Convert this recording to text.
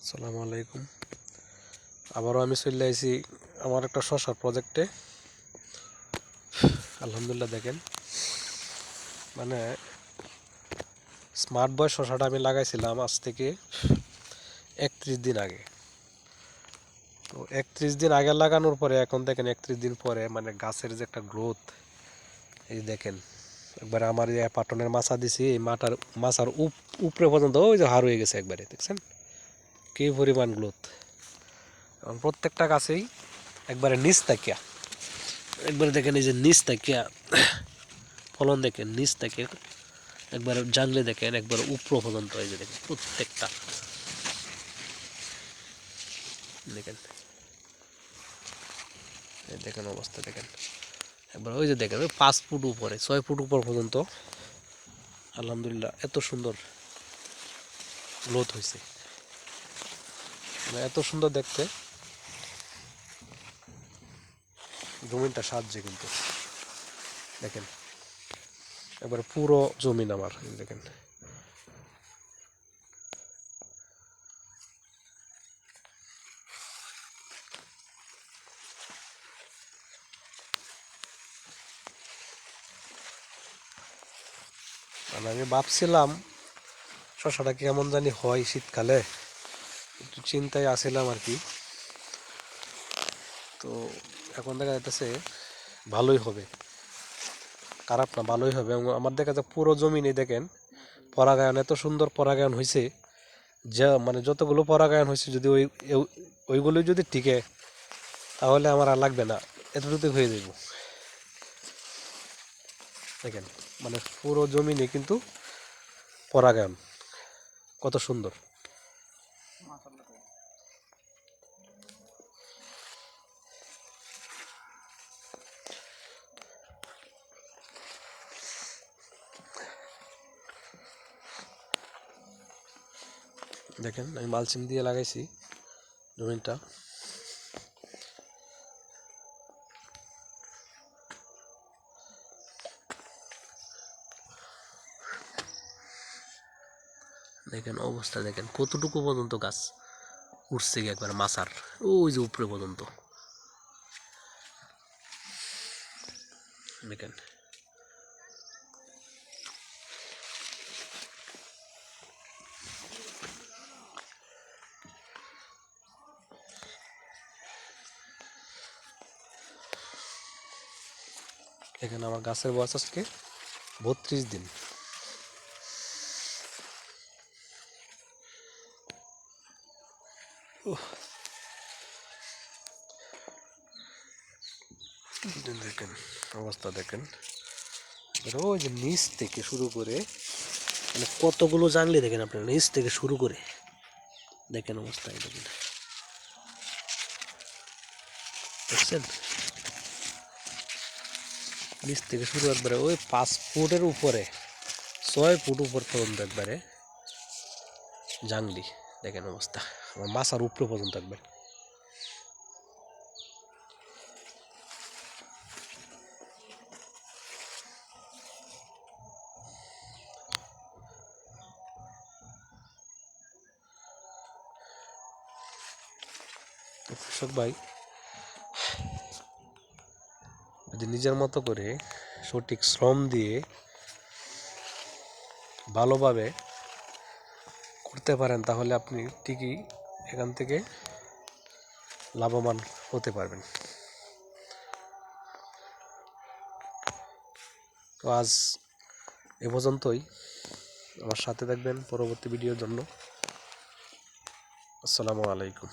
আসসালামু আলাইকুম। আবারও আমি চলে আইছি আমার একটা শশার প্রজেক্টে আলহামদুলিল্লাহ দেখেন মানে স্মার্ট বয় শশাটা আমি লাগাইছিলাম আজ থেকে একত্রিশ দিন আগে। তো একত্রিশ দিন আগে লাগানোর পরে, এখন দেখেন একত্রিশ দিন পরে মানে গাছের যে একটা গ্রোথ এই দেখেন, একবারে আমার পাটনের মাছা দিছি, এই মাটার মাছার উপ উপরে পর্যন্ত ওই যে হার হয়ে গেছে একবারে, দেখছেন? কি পরিমাণ গ্রোথ? এবং প্রত্যেকটা গাছেই একবারে নিচ তাকিয়া। একবারে দেখেন এই যে নিচ তাকিয়া ফলন দেখেন নিচ থেকে একবারে জাংলে দেখেন একবার উপর পর্যন্ত এই যে দেখেন প্রত্যেকটা। দেখেন। দেখেন অবস্থা দেখেন। একবার ওই যে দেখেন ওই পাঁচ ফুট উপরে ছয় ফুট উপর পর্যন্ত আলহামদুলিল্লাহ এত সুন্দর গ্রোথ হয়েছে এত সুন্দর দেখতে। জমিনটা সাহায্যে কিন্তু। দেখেন। এবার পুরো জমিন আমার দেখেন। মানে আমি ভাবছিলাম, শশাটা কেমন জানি হয় শীতকালে? একটু চিন্তায় আসিলাম আর কি। তো এখন দেখা যাচ্ছে ভালোই হবে। খারাপ না, ভালোই হবে। আমার দেখা যায় পুরো জমিনে দেখেন, পরাগায়ন, এত সুন্দর পরাগায়ন হয়েছে যা মানে যতগুলো পরাগায়ন হয়েছে যদি ওই ওইগুলোই যদি টিকে, তাহলে আমার আর লাগবে না। এতটুকু হয়ে যাব দেখেন মানে পুরো জমিনে কিন্তু পরাগায়ন। কত সুন্দর। দেখেন আমি মালচিং দিয়ে লাগাইছি জমিনটা। দেখেন অবস্থা দেখেন, কতটুকু পর্যন্ত গাছ উঠছে গিয়ে একবার মাছার, ওই যে উপরে পর্যন্ত। দেখেন। দেখেন আমার গাছের বয়স আজকে বত্রিশ দিন। দেখেন, অবস্থা দেখেন। যে নিচ থেকে শুরু করে মানে কতগুলো জানলে দেখেন আপনার, নিচ থেকে শুরু করে। দেখেন অবস্থা এই দেখেন। দেখছেন? নিচ থেকে শুরু একবারে, ওই পাঁচ ফুটের উপরে, ছয় ফুট উপর পর্যন্ত একবারে জাংলি দেখেন অবস্থা। আমার মাছার উপরে পর্যন্ত একবার কৃষক ভাই, যদি নিজের মতো করে সঠিক শ্রম দিয়ে ভালোভাবে করতে পারেন, তাহলে আপনি ঠিকই এখান থেকে লাভবান হতে পারবেন। তো আজ এ পর্যন্তই। আমার সাথে থাকবেন পরবর্তী ভিডিওর জন্য। আসসালামু আলাইকুম।